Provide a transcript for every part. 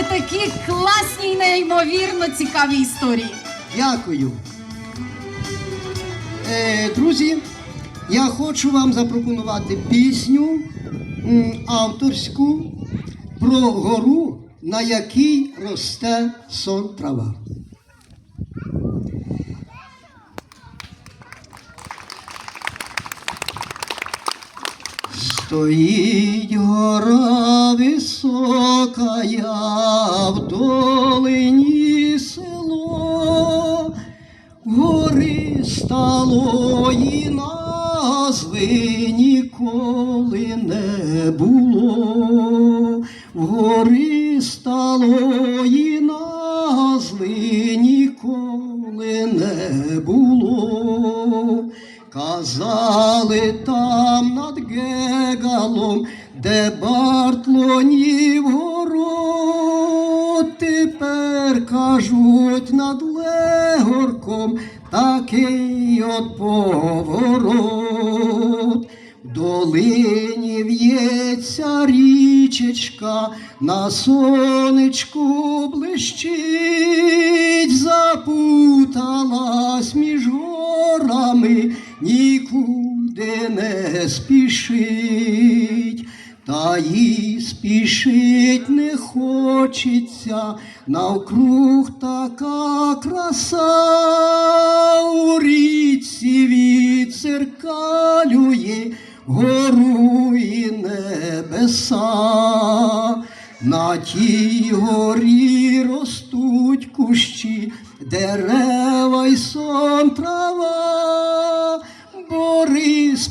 розповідати такі класні і неймовірно цікаві історії. Дякую. Е, друзі, я хочу вам запропонувати пісню авторську про гору, на якій росте сон трава. Стоїть гора висока, я в долині село, гори сталої назви ніколи не було, гори сталої Казали там над Гегалом, де Бартлонів город, тепер кажуть над Легорком такий от поворот. Долині в'ється річечка, на сонечку блищить, спішить. Та їй спішить не хочеться, навкруг така краса у річці відцеркалює гору і небеса. На тій горі ростуть кущі, дерева й сон трава.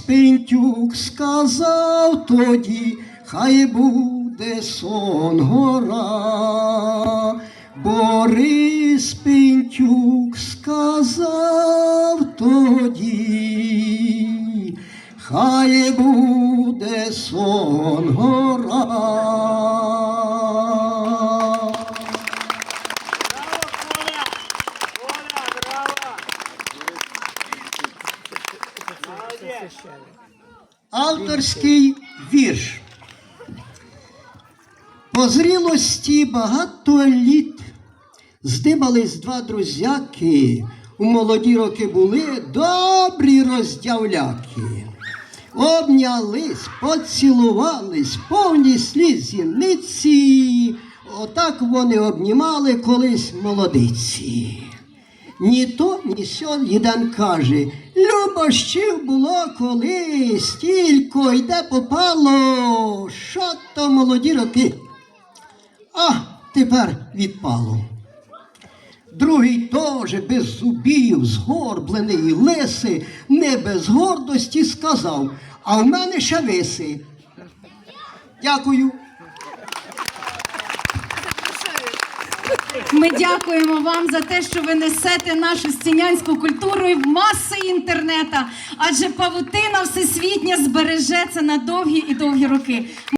Пентюк сказав тоді, хай буде сон гора. Борис Пінтюк сказав тоді, хай буде сон гора. Авторський вірш. По зрілості багато літ здибались два друзяки. У молоді роки були добрі роздявляки. Обнялись, поцілувались, повні сліз зіниці. Отак вони обнімали колись молодиці. Ні то, ні сьо їдан каже, любощів було колись, тільки йде попало, що то молоді роки. А тепер відпало. Другий теж без зубів, згорблений і лисий, не без гордості сказав, а в мене ще виси. Дякую. Ми дякуємо вам за те, що ви несете нашу стінянську культуру в маси інтернета, адже павутина всесвітня збережеться на довгі і довгі роки.